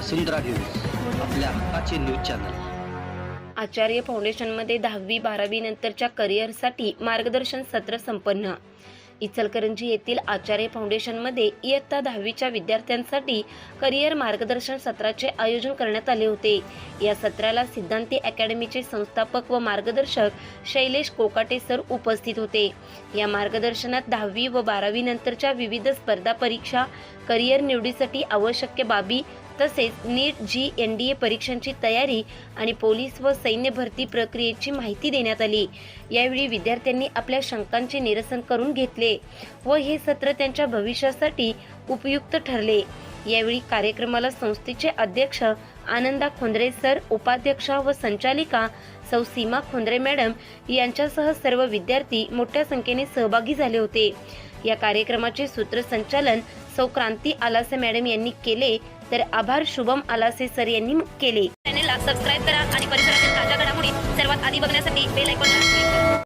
वसुंधरा news आपल्या हक्काचे news channel. आचार्य फाउंडेशनमध्ये दहावी बारावी नंतरच्या करिअरसाठी मार्गदर्शन सत्र संपन्न. इचलकरंजी येथील आचार्य फाउंडेशनमध्ये इयत्ता दहावीच्या विद्यार्थ्यांसाठी करिअर मार्गदर्शन सत्राचे आयोजन करण्यात आले होते. या सत्राला सिद्धांती अकॅडमीचे संस्थापक व मार्गदर्शक शैलेश कोकाटे सर उपस्थित होते. या मार्गदर्शनात दहावी व बारावी नंतरच्या विविध स्पर्धा परीक्षा करिअर निवडीसाठी आवश्यक बाबी तसेच नीट जी एन डी ए परीक्षांची तयारी आणि पोलीस व सैन्य भरती प्रक्रियेची माहिती देण्यात आली. यावेळी विद्यार्थ्यांनी आपल्या शंकांचे निरसन करून घेतले व हे सत्र त्यांच्या भविष्यासाठी उपयुक्त ठरले. यावेळी कार्यक्रमाला संस्थेचे अध्यक्ष आनंदा खोंद्रे सर उपाध्यक्षा व संचालिका सौ सीमा खोंद्रे मॅडम यांच्यासह सर्व विद्यार्थी मोठ्या संख्येने सहभागी झाले होते. या कार्यक्रमाचे सूत्रसंचालन सौ क्रांती आलासे मॅडम यांनी केले तर आभार शुभम आलासे सर यांनी केले. चॅनेलला सबस्क्राईब करा आणि परिसरातील ताज्या घडामोडी सर्वात आधी बघण्यासाठी बेल आयकॉनला